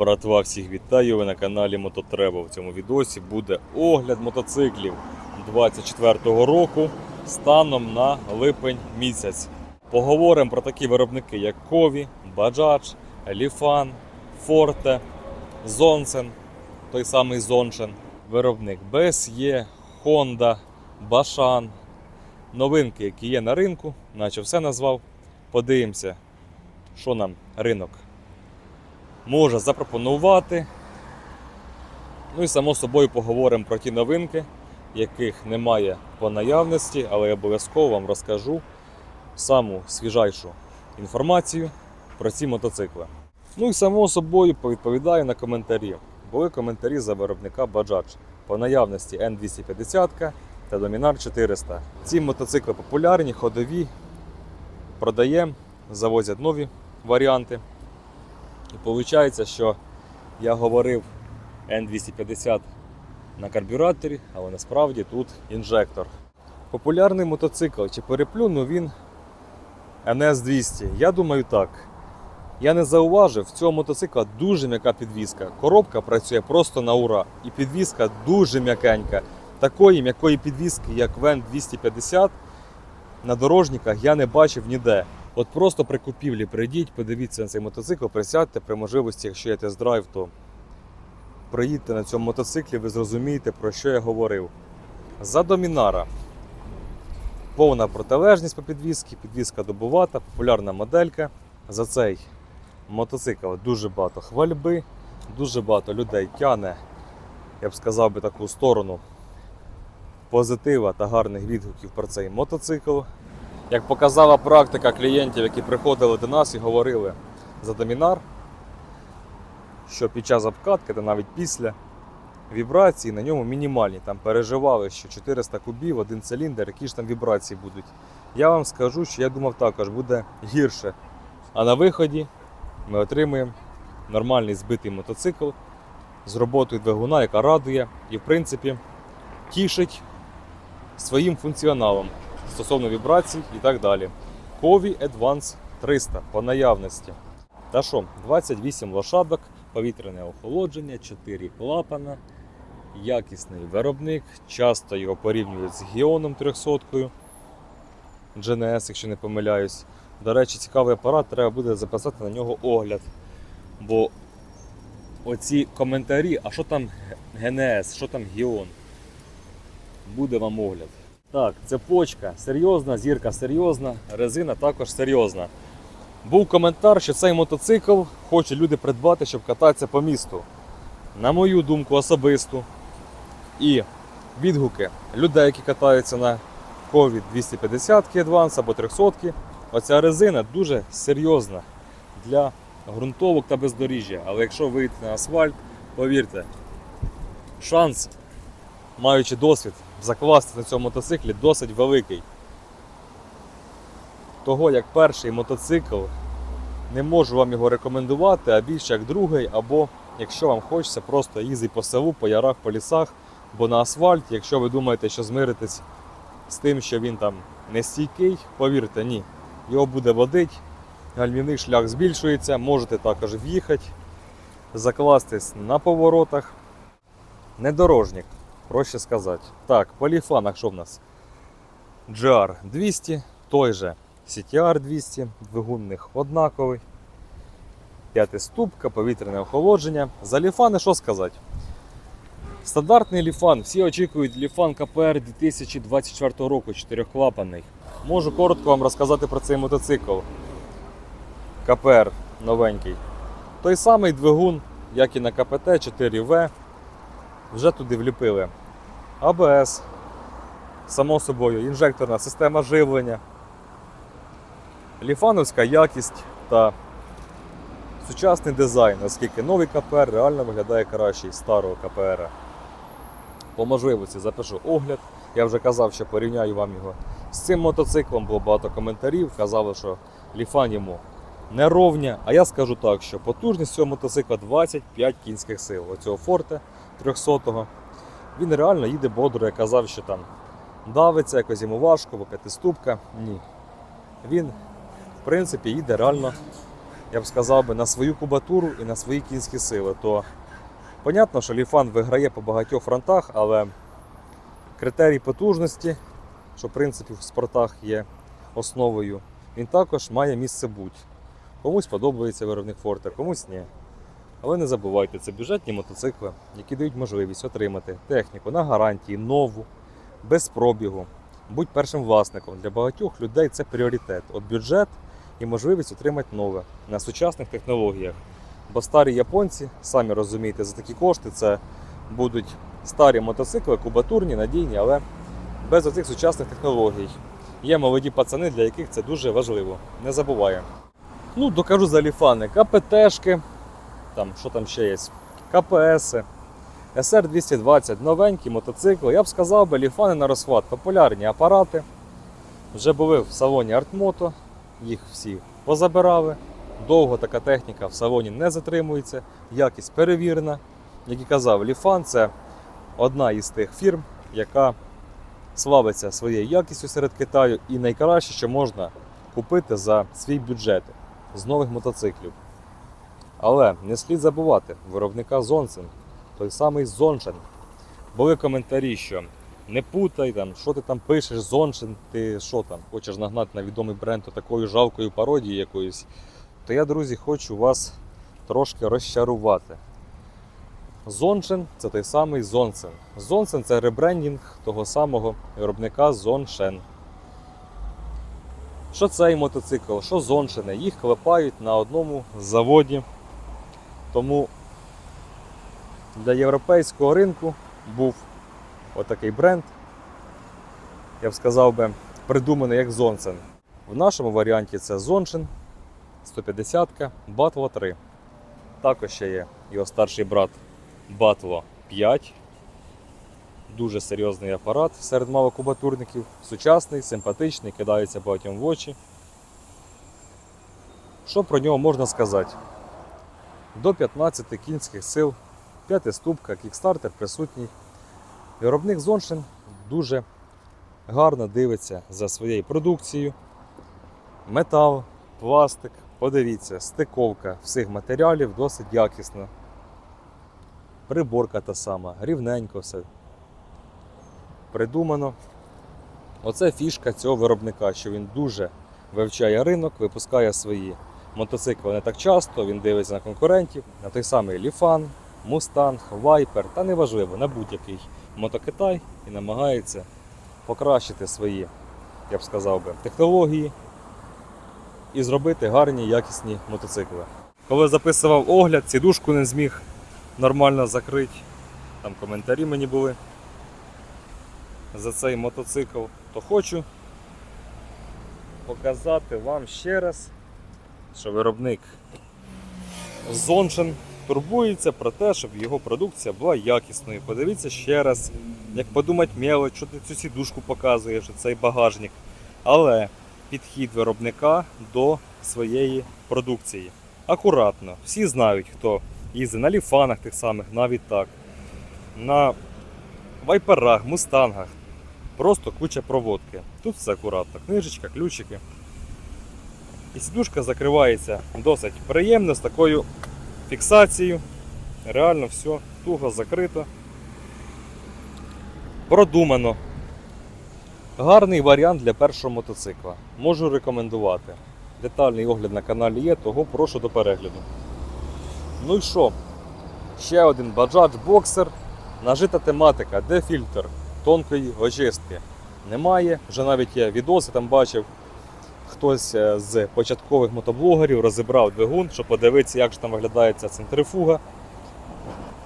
Братва, всіх вітаю! Ви на каналі Мототреба. В цьому відосі буде огляд мотоциклів 24-го року станом на липень місяць. Поговоримо про такі виробники, як Кові, Bajaj, Ліфан, Forte, Zonsen, той самий Zonchen, виробник BSE, Honda, Bashan. Новинки, які є на ринку, наче все назвав. Подивимося, що нам ринок може запропонувати. Ну і само собою поговоримо про ті новинки, яких немає по наявності, але я обов'язково вам розкажу саму свіжайшу інформацію про ці мотоцикли. Ну і само собою повідповідаю на коментарі. Були коментарі за виробника Bajaj по наявності N250 та Dominar 400. Ці мотоцикли популярні, ходові, продаємо, завозять нові варіанти. І виходить, що я говорив N250 на карбюраторі, але насправді тут інжектор. Популярний мотоцикл, чи переплюнув він NS200? Я думаю так. Я не зауважив, в цього мотоцикла дуже м'яка підвізка. Коробка працює просто на ура. І підвізка дуже м'якенька. Такої м'якої підвізки, як в N250, на дорожниках я не бачив ніде. От просто при купівлі прийдіть, подивіться на цей мотоцикл, присядьте при можливості, якщо є тест-драйв, то приїдьте на цьому мотоциклі, ви зрозумієте, про що я говорив. За Домінара. Повна протилежність по підвізці, підвізка добувата, популярна моделька. За цей мотоцикл дуже багато хвальби, дуже багато людей тяне, я б сказав би таку сторону позитива та гарних відгуків про цей мотоцикл. Як показала практика клієнтів, які приходили до нас і говорили за домінар, що під час обкатки та навіть після вібрації на ньому мінімальні. Там переживали, що 400 кубів, один циліндр, які ж там вібрації будуть. Я вам скажу, що я думав також буде гірше. А на виході ми отримуємо нормальний збитий мотоцикл з роботою двигуна, яка радує і, в принципі, тішить своїм функціоналом стосовно вібрацій і так далі. Кові Advance 300 по наявності. Та що, 28 лошадок, повітряне охолодження, 4 клапана, якісний виробник. Часто його порівнюють з Гіоном 300 GNS, якщо не помиляюсь. До речі, цікавий апарат, треба буде записати на нього огляд. Бо оці коментарі, а що там ГНС, що там Гіон? Буде вам огляд. Так, цепочка серйозна, зірка серйозна, резина також серйозна. Був коментар, що цей мотоцикл хочуть люди придбати, щоб кататися по місту. На мою думку особисту. І відгуки людей, які катаються на COVID 250 Advance або 300 Оця резина дуже серйозна для ґрунтовок та бездоріжжя. Але якщо вийти на асфальт, повірте, шанс, маючи досвід, закласти на цьому мотоциклі досить великий. Того як перший мотоцикл, не можу вам його рекомендувати, а більше як другий, або якщо вам хочеться, просто їздити по селу, по ярах, по лісах, бо на асфальт, якщо ви думаєте, що змиритесь з тим, що він там не стійкий, повірте, ні. Його буде водить, гальмівний шлях збільшується, можете також в'їхати, закластись на поворотах. Недорожник, проще сказати. Так, по ліфанах що в нас? GR 200, той же CTR 200, двигун однаковий. П'ятиступка, повітряне охолодження. За ліфани що сказати? Стандартний ліфан. Всі очікують ліфан КПР 2024 року, чотирьохклапанний. Можу коротко вам розказати про цей мотоцикл. КПР новенький. Той самий двигун, як і на КПТ 4В. Вже туди вліпили АБС, само собою, інжекторна система живлення, ліфановська якість та сучасний дизайн, оскільки новий КПР реально виглядає кращий старого КПР. По можливості запишу огляд. Я вже казав, що порівняю вам його з цим мотоциклом, було багато коментарів, казали, що ліфан йому не ровня. А я скажу так, що потужність цього мотоцикла 25 кінських сил. Оцього форте 300-го. Він реально їде бодро, я казав, що там давиться, якось йому важко, бо п'ятиступка. Ні. Він, в принципі, їде реально я б сказав би, на свою кубатуру і на свої кінські сили. То понятно, що Ліфан виграє по багатьох фронтах, але критерій потужності, що в принципі в спортах є основою, він також має місце бути. Комусь подобається виробник Форте, комусь ні. Але не забувайте, це бюджетні мотоцикли, які дають можливість отримати техніку на гарантії, нову, без пробігу. Будь першим власником. Для багатьох людей це пріоритет. От бюджет і можливість отримати нове на сучасних технологіях. Бо старі японці, самі розумієте, за такі кошти це будуть старі мотоцикли, кубатурні, надійні, але без оцих сучасних технологій. Є молоді пацани, для яких це дуже важливо. Не забуваємо. Ну, докажу за ліфани. КПТшки, там, що там ще є, КПС, СР-220, новенькі мотоцикли. Я б сказав би, ліфани на розхват, популярні апарати. Вже були в салоні Артмото, їх всі позабирали. Довго така техніка в салоні не затримується, якість перевірена. Як і казав, Ліфан це одна із тих фірм, яка славиться своєю якістю серед Китаю і найкраще, що можна купити за свій бюджет з нових мотоциклів. Але не слід забувати виробника Зонсен, той самий Зоншен. Були коментарі, що не путай, там, що ти там пишеш, Зоншен, ти що там, хочеш нагнати на відомий бренд такою жалкою пародією якоюсь. То я, друзі, хочу вас трошки розчарувати. Зоншен це той самий Зонсен. Зонсен це ребрендінг того самого виробника Зоншен. Що цей мотоцикл, що Зоншини, їх клепають на одному заводі. Тому для європейського ринку був отакий бренд, я б сказав би, придуманий як Зонсен. В нашому варіанті це Зоншин 150 Батло 3. Також ще є його старший брат Батло 5. Дуже серйозний апарат серед малокубатурників. Сучасний, симпатичний, кидається багатьом в очі. Що про нього можна сказати? До 15 кінських сил, п'ятиступка, кікстартер присутній. Виробник Зоншин дуже гарно дивиться за своєю продукцією. Метал, пластик, подивіться, стиковка всіх матеріалів досить якісна. Приборка та сама, рівненько все. Придумано. Оце фішка цього виробника, що він дуже вивчає ринок, випускає свої мотоцикли не так часто, він дивиться на конкурентів, на той самий Ліфан, Мустанг, Вайпер, та неважливо, на будь-який мотокитай і намагається покращити свої, я б сказав би, технології і зробити гарні якісні мотоцикли. Коли записував огляд, сідушку не зміг нормально закрити. Там коментарі мені були за цей мотоцикл, то хочу показати вам ще раз, що виробник Зоншин турбується про те, щоб його продукція була якісною. Подивіться ще раз, як подумати мелочь, що ти цю сідушку показуєш, цей багажник. Але підхід виробника до своєї продукції. Акуратно. Всі знають, хто їздить на ліфанах тих самих, навіть так. На вайперах, мустангах. Просто куча проводки. Тут все акуратно. Книжечка, ключики. І сідушка закривається досить приємно з такою фіксацією. Реально все туго закрито. Продумано. Гарний варіант для першого мотоцикла. Можу рекомендувати. Детальний огляд на каналі є, того прошу до перегляду. Ну і що? Ще один Bajaj Boxer. Нажита тематика, де фільтр тонкої очистки. Немає. Вже навіть є відоси, там бачив. Хтось е, з початкових мотоблогерів розібрав двигун, щоб подивитися, як ж там виглядає ця центрифуга.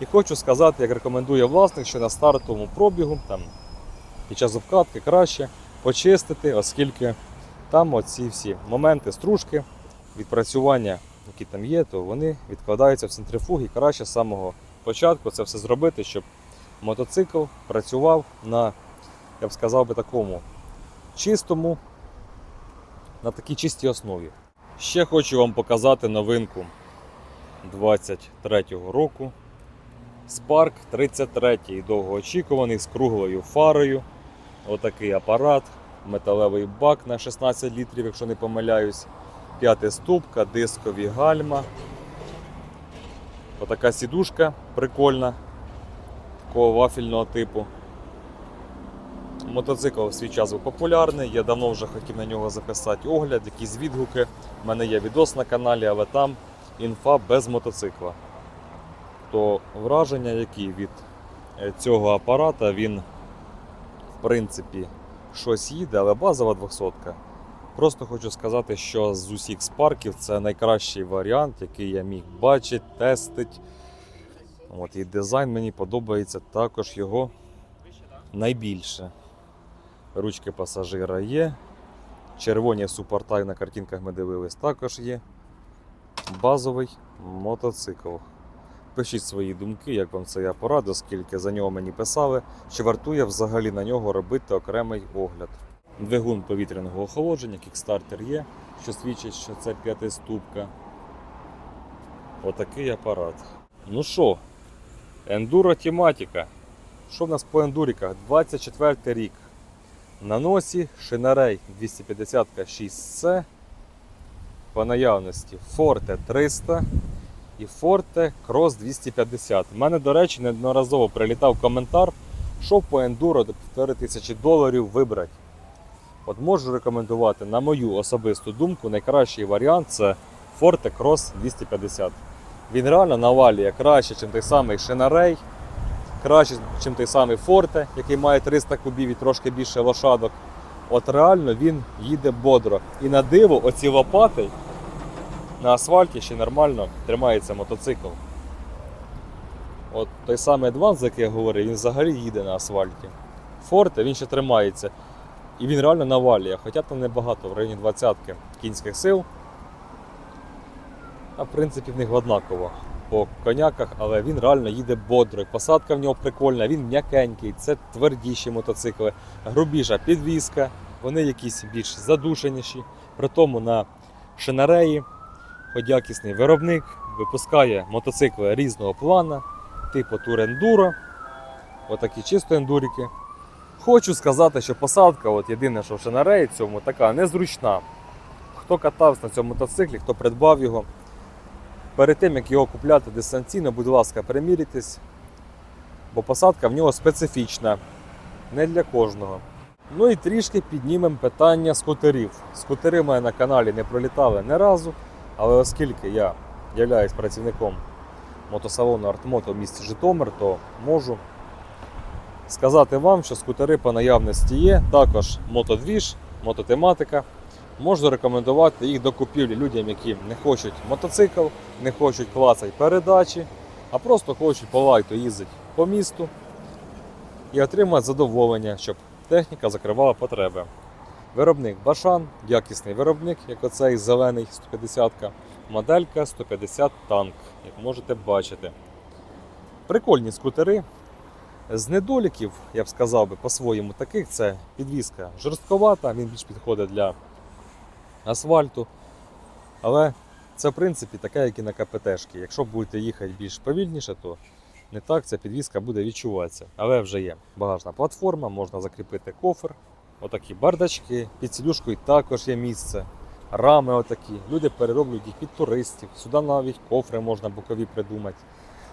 І хочу сказати, як рекомендує власник, що на стартовому пробігу там, під час обкатки краще почистити, оскільки там оці всі моменти стружки, відпрацювання, які там є, то вони відкладаються в центрифуги. І краще з самого початку це все зробити, щоб мотоцикл працював на, я б сказав би, такому чистому, на такій чистій основі. Ще хочу вам показати новинку 23-го року. Spark 33 довгоочікуваний з круглою фарою. Отакий апарат, металевий бак на 16 літрів, якщо не помиляюсь. п'ятиступка, дискові гальма. Отака сідушка прикольна, такого вафельного типу. Мотоцикл в свій час був популярний, я давно вже хотів на нього записати огляд, якісь відгуки. У мене є відос на каналі, але там інфа без мотоцикла. То враження, які від е, цього апарата, він в принципі щось їде, але базова 200. Просто хочу сказати, що з усіх спарків це найкращий варіант, який я міг бачити, тестити. От, і дизайн мені подобається також його найбільше. Ручки пасажира є. Червоні супортай на картинках ми дивились також є. Базовий мотоцикл. Пишіть свої думки, як вам цей апарат, оскільки за нього мені писали, чи вартує взагалі на нього робити окремий огляд. Двигун повітряного охолодження, кікстартер є, що свідчить, що це п'ятиступка. Отакий апарат. Ну що, ендуро тематика. Що в нас по ендуріках? 24 рік. На носі Шинарей 250 6C. По наявності Forte 300 і Forte Cross 250. У мене, до речі, неодноразово прилітав коментар, що по ендуро до 1500 доларів вибрати. От можу рекомендувати, на мою особисту думку, найкращий варіант це Forte Cross 250. Він реально навалює краще, ніж той самий Шинарей, краще, ніж той самий Forte, який має 300 кубів і трошки більше лошадок. От реально він їде бодро. І на диво, оці лопати на асфальті ще нормально тримається мотоцикл. От той самий Advance, за який я говорив, він взагалі їде на асфальті. Forte він ще тримається. І він реально навалює, хоча там небагато, в районі 20 кінських сил. А в принципі в них однаково по коняках, але він реально їде бодро. Посадка в нього прикольна, він м'якенький, це твердіші мотоцикли, грубіша підвізка, вони якісь більш задушеніші. При тому на шинареї, якісний виробник, випускає мотоцикли різного плана, типу турендуро, отакі чисто ендурики. Хочу сказати, що посадка, от єдине, що в шинареї цьому така незручна. Хто катався на цьому мотоциклі, хто придбав його, перед тим як його купляти дистанційно, будь ласка, перемірюйтесь, бо посадка в нього специфічна, не для кожного. Ну і трішки піднімемо питання скутерів. Скутери в мене на каналі не пролітали не разу, але оскільки я являюсь працівником мотосалону Артмото в місті Житомир, то можу сказати вам, що скутери по наявності є, також мотодвіж, мототематика. Можу рекомендувати їх до купівлі людям, які не хочуть мотоцикл, не хочуть клацати передачі, а просто хочуть по лайту їздити по місту і отримати задоволення, щоб техніка закривала потреби. Виробник Башан, якісний виробник, як оцей зелений 150-ка, моделька 150 танк, як можете бачити. Прикольні скутери. З недоліків, я б сказав би по-своєму таких, це підвізка жорстковата, він більш підходить для асфальту. Але це в принципі таке, як і на КПТшки. Якщо будете їхати більш повільніше, то не так ця підвізка буде відчуватися. Але вже є багажна платформа, можна закріпити кофр, отакі бардачки, під сідушкою також є місце. Рами отакі. Люди перероблюють їх під туристів. Сюди навіть кофри можна бокові придумати.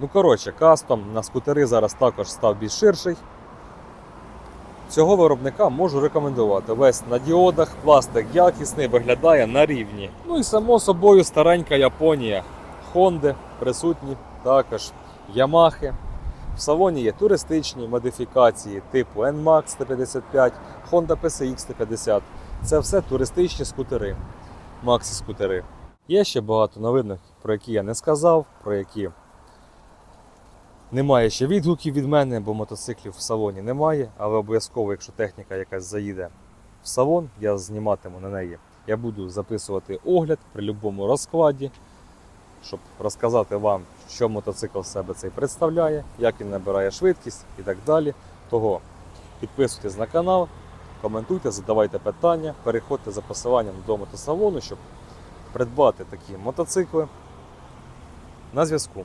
Ну, коротше, кастом на скутери зараз також став більш ширший. Цього виробника можу рекомендувати. Весь на діодах, пластик якісний, виглядає на рівні. Ну і само собою старенька Японія. Хонди присутні також Ямахи. В салоні є туристичні модифікації типу NMAX 155, Honda PCX 150. Це все туристичні скутери, Максі скутери. Є ще багато новинок, про які я не сказав, про які немає ще відгуків від мене, бо мотоциклів в салоні немає, але обов'язково, якщо техніка якась заїде в салон, я зніматиму на неї. Я буду записувати огляд при будь-якому розкладі, щоб розказати вам, що мотоцикл себе цей представляє, як він набирає швидкість і так далі. Того підписуйтесь на канал, коментуйте, задавайте питання, переходьте за посиланням до мотосалону, щоб придбати такі мотоцикли. На зв'язку.